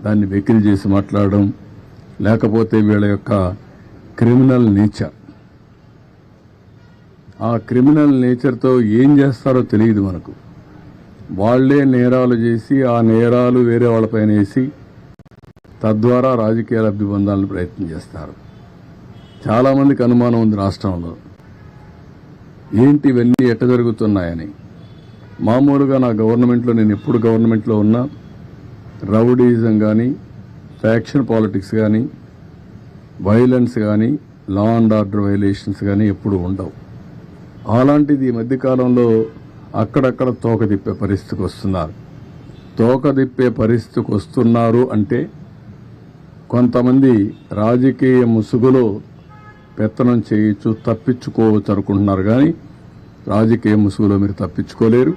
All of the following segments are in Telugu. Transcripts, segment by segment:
దాన్ని వెకిలి చేసి మాట్లాడడం లేకపోతే వీళ్ళ యొక్క క్రిమినల్ నేచర్. ఆ క్రిమినల్ నేచర్తో ఏం చేస్తారో తెలియదు మనకు. వాళ్ళే నేరాలు చేసి ఆ నేరాలు వేరే వాళ్ళపైన వేసి తద్వారా రాజకీయ లబ్ధి పొందాలని ప్రయత్నం చేస్తారు. చాలామందికి అనుమానం ఉంది రాష్ట్రంలో. ఏంటి ఇవన్నీ ఎట్ట జరుగుతున్నాయని? మామూలుగా నా గవర్నమెంట్లో నేను ఎప్పుడు గవర్నమెంట్లో ఉన్నా రౌడీజం కానీ ఫ్యాక్షన్ పాలిటిక్స్ కానీ వైలెన్స్ కానీ లా అండ్ ఆర్డర్ వైలేషన్స్ కానీ ఎప్పుడు ఉండవు. అలాంటిది ఈ మధ్యకాలంలో అక్కడక్కడ తోక తిప్పే పరిస్థితికి వస్తున్నారు. తోక తిప్పే పరిస్థితికి వస్తున్నారు అంటే కొంతమంది రాజకీయ ముసుగులో పెత్తనం చేయొచ్చు తప్పించుకోవచ్చు అనుకుంటున్నారు కానీ రాజకీయ ముసుగులో మీరు తప్పించుకోలేరు.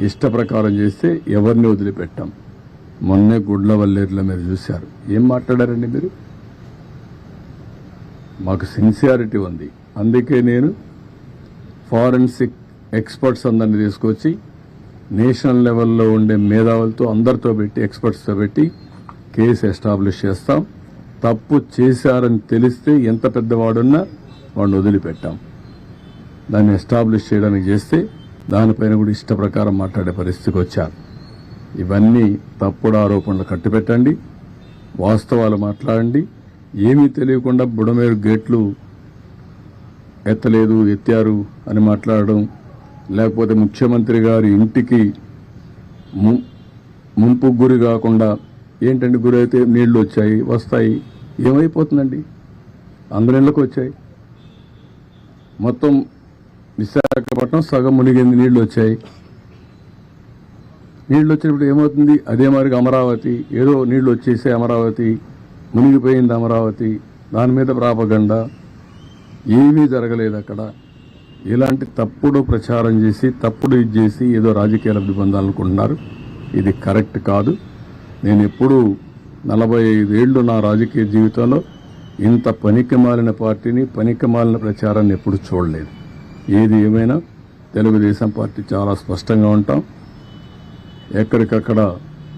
ఇష్ట ప్రకారం చేస్తే ఎవరిని వదిలిపెట్టాం. మొన్నే గుడ్ల వల్లేరులో మీరు చూశారు. ఏం మాట్లాడారండి మీరు? మాకు సిన్సియారిటీ ఉంది. అందుకే నేను ఫారెన్సిక్ ఎక్స్పర్ట్స్ అందరిని తీసుకొచ్చి నేషనల్ లెవెల్లో ఉండే మేధావులతో అందరితో పెట్టి ఎక్స్పర్ట్స్తో పెట్టి కేసు ఎస్టాబ్లిష్ చేస్తాం. తప్పు చేశారని తెలిస్తే ఎంత పెద్దవాడున్నా వాడిని వదిలిపెట్టాం. దాన్ని ఎస్టాబ్లిష్ చేయడానికి చేస్తే దానిపైన కూడా ఇష్ట ప్రకారం మాట్లాడే పరిస్థితికి వచ్చారు. ఇవన్నీ తప్పుడు ఆరోపణలు కట్టిపెట్టండి వాస్తవాలు మాట్లాడండి. ఏమీ తెలియకుండా బుడమేరు గేట్లు ఎత్తలేదు ఎత్తారు అని మాట్లాడడం లేకపోతే ముఖ్యమంత్రి గారి ఇంటికి ము- ముంపు గురి కాకుండా ఏంటంటే గురి అయితే నీళ్ళు వచ్చాయి వస్తాయి ఏమైపోతుందండి? అందరి ఇళ్ళకి వచ్చాయి. మొత్తం విశాఖపట్నం సగం మునిగింది నీళ్ళు వచ్చాయి. నీళ్ళు వచ్చినప్పుడు ఏమవుతుంది? అదే మాదిరిగా అమరావతి ఏదో నీళ్ళు వచ్చేసే అమరావతి మునిగిపోయింది అమరావతి దాని మీద ప్రాపగండ. ఏమీ జరగలేదు అక్కడ. ఇలాంటి తప్పుడు ప్రచారం చేసి తప్పుడు ఇది చేసి ఏదో రాజకీయ లబ్ధి పొందాలనుకుంటున్నారు ఇది కరెక్ట్ కాదు. నేను ఎప్పుడూ నలభై ఐదేళ్ళు నా రాజకీయ జీవితంలో ఇంత పనికి మాలిన పార్టీని పనికిమాలిన ప్రచారాన్ని ఎప్పుడు చూడలేదు. ఏది ఏమైనా తెలుగుదేశం పార్టీ చాలా స్పష్టంగా ఉంటాం. ఎక్కడికక్కడ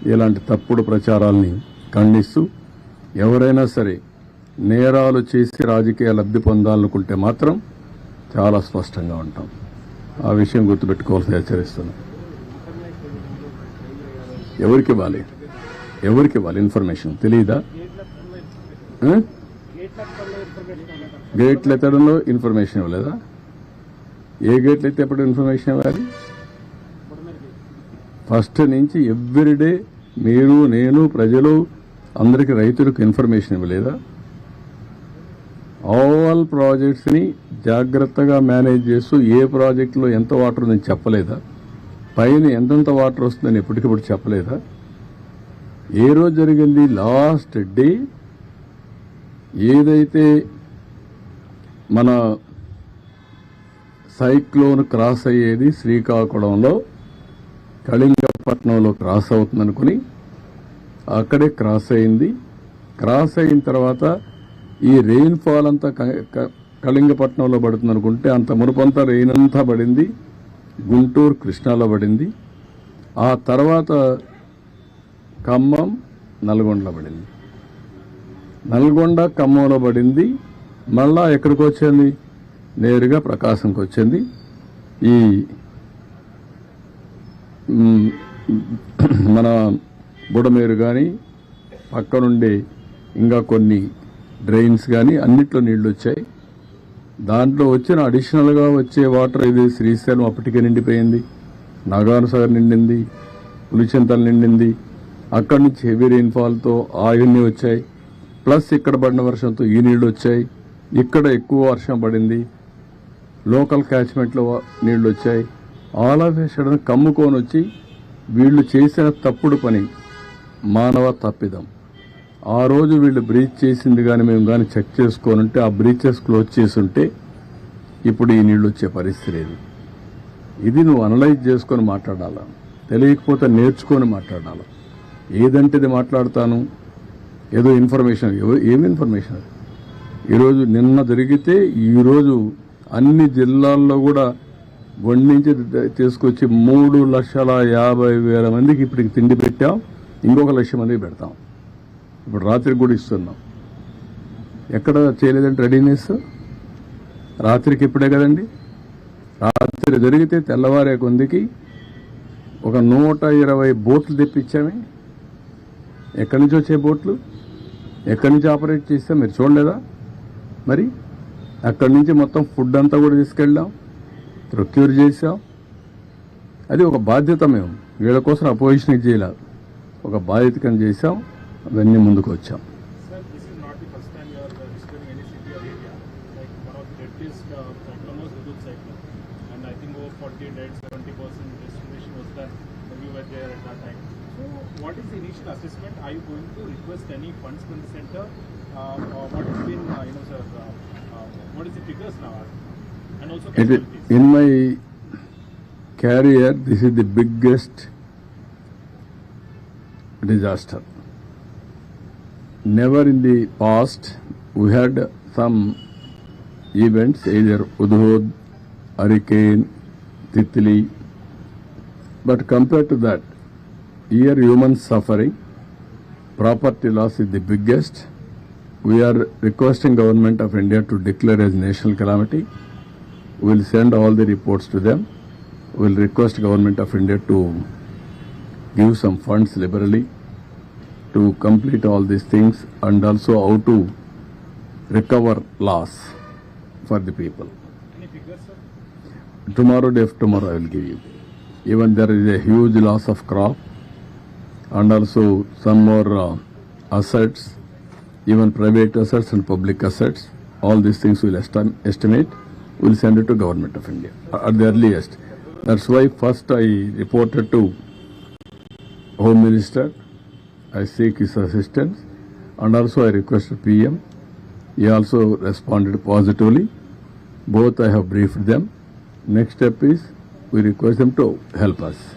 ఇలాంటి తప్పుడు ప్రచారాల్ని ఖండిస్తూ ఎవరైనా సరే నేరాలు చేసి రాజకీయ లబ్ధి పొందాలనుకుంటే మాత్రం చాలా స్పష్టంగా ఉంటాం. ఆ విషయం గుర్తుపెట్టుకోవాల్సి హెచ్చరిస్తున్నాం. ఎవరికి ఇవ్వాలి? ఎవరికి ఇవ్వాలి ఇన్ఫర్మేషన్? తెలియదా గేట్లు ఎత్తడంలో ఇన్ఫర్మేషన్ ఇవ్వలేదా? ఏ గేట్లు అయితే ఎప్పుడు ఇన్ఫర్మేషన్ ఇవ్వాలి? ఫస్ట్ నుంచి ఎవ్రీడే మీరు నేను ప్రజలు అందరికీ రైతులకు ఇన్ఫర్మేషన్ ఇవ్వలేదా? ఆల్ ప్రాజెక్ట్స్ని జాగ్రత్తగా మేనేజ్ చేస్తూ ఏ ప్రాజెక్టులో ఎంత వాటర్ ఉందని చెప్పలేదా? పైన ఎంతెంత వాటర్ వస్తుందని ఎప్పటికప్పుడు చెప్పలేదా? ఏ రోజు జరిగింది? లాస్ట్ డే ఏదైతే మన సైక్లోన్ క్రాస్ అయ్యేది శ్రీకాకుళంలో కళింగపట్నంలో క్రాస్ అవుతుంది అనుకుని అక్కడే క్రాస్ అయింది. క్రాస్ అయిన తర్వాత ఈ రెయిన్ ఫాల్ అంతా క- క- కళింగపట్నంలో పడుతుంది అనుకుంటే అంత మునుపంతా రెయిన్ అంతా పడింది. గుంటూరు కృష్ణాలో పడింది. ఆ తర్వాత ఖమ్మం నల్గొండలో పడింది. నల్గొండ ఖమ్మంలో పడింది. మళ్ళా ఎక్కడికి వచ్చింది నేరుగా ప్రకాశంకి వచ్చింది ఈ మన బుడమేరు కానీ పక్కనుండే ఇంకా కొన్ని డ్రైన్స్ కానీ అన్నిట్లో నీళ్ళు వచ్చాయి దాంట్లో వచ్చిన అడిషనల్గా వచ్చే వాటర్ ఇది శ్రీశైలం అప్పటికే నిండిపోయింది. నాగానుసాగర్ నిండింది పులిచింతలు నిండింది. అక్కడి నుంచి హెవీ రెయిన్ఫాల్తో ఆయన్ని వచ్చాయి. ప్లస్ ఇక్కడ పడిన వర్షంతో ఈ నీళ్ళు వచ్చాయి ఇక్కడ ఎక్కువ వర్షం పడింది. లోకల్ క్యాచ్మెంట్లో నీళ్ళు వచ్చాయి ఆల్ ఆఫ్ సడన్ కమ్ముకొని వచ్చి వీళ్ళు చేసిన తప్పుడు పని మానవ తప్పిదం. ఆ రోజు వీళ్ళు బ్రీచ్ చేసింది కానీ మేము కానీ చెక్ చేసుకోనుంటే ఆ బ్రీచెస్ క్లోజ్ చేసి ఉంటే ఇప్పుడు ఈ నీళ్ళు వచ్చే పరిస్థితి లేదు. ఇది నువ్వు అనలైజ్ చేసుకొని మాట్లాడాలా. తెలియకపోతే నేర్చుకొని మాట్లాడాలా. ఏదంటేది మాట్లాడతాను. ఏదో ఇన్ఫర్మేషన్ ఏమి ఏం ఇన్ఫర్మేషన్? ఈరోజు నిన్న జరిగితే ఈరోజు అన్ని జిల్లాల్లో కూడా వండి నుంచి తీసుకొచ్చి మూడు లక్షల యాభై వేల మందికి ఇప్పటికి తిండి పెట్టాం. ఇంకొక లక్ష మందికి పెడతాం. ఇప్పుడు రాత్రికి కూడా ఇస్తున్నాం. ఎక్కడ చేయలేదంటే రెడీనెస్ రాత్రికి ఇప్పుడే కదండి. రాత్రి జరిగితే తెల్లవారే కొందికి ఒక నూట ఇరవై బోట్లు తెప్పించామే. ఎక్కడి నుంచి వచ్చే బోట్లు? ఎక్కడి నుంచి ఆపరేట్ చేస్తే? మీరు చూడలేదా? మరి అక్కడి నుంచి మొత్తం ఫుడ్ అంతా కూడా తీసుకెళ్ళాం. ప్రొక్యూర్ చేసాం అది ఒక బాధ్యత మేము వీళ్ళ కోసం అపోజిషన్ చేయలేదు ఒక బాధ్యతకం చేసాం అవన్నీ ముందుకు వచ్చాం what is the initial assessment? Are you going to request any funds from the center? Uh, or what has been, uh, you know, sir, uh, uh, what is the figures now? It, in my career, this is the biggest disaster. Never in the past we had some events, either Udhud, hurricane, Titli, but compared to that, here human suffering, property loss is the biggest. We are requesting government of India to declare as national calamity. We will send all the reports to them. We will request government of India to give some funds liberally to complete all these things and also how to recover loss for the people. Any figures, sir? Tomorrow, day tomorrow, I will give you. Even there is a huge loss of crop and also some more uh, assets, even private assets and public assets. All these things we will estim- estimate. Will send it to government of India uh, at the earliest. That's why first I reported to Home Minister. I seek his assistance and also I requested PM. He also responded positively. Both I have briefed them. Next step is we request them to help us.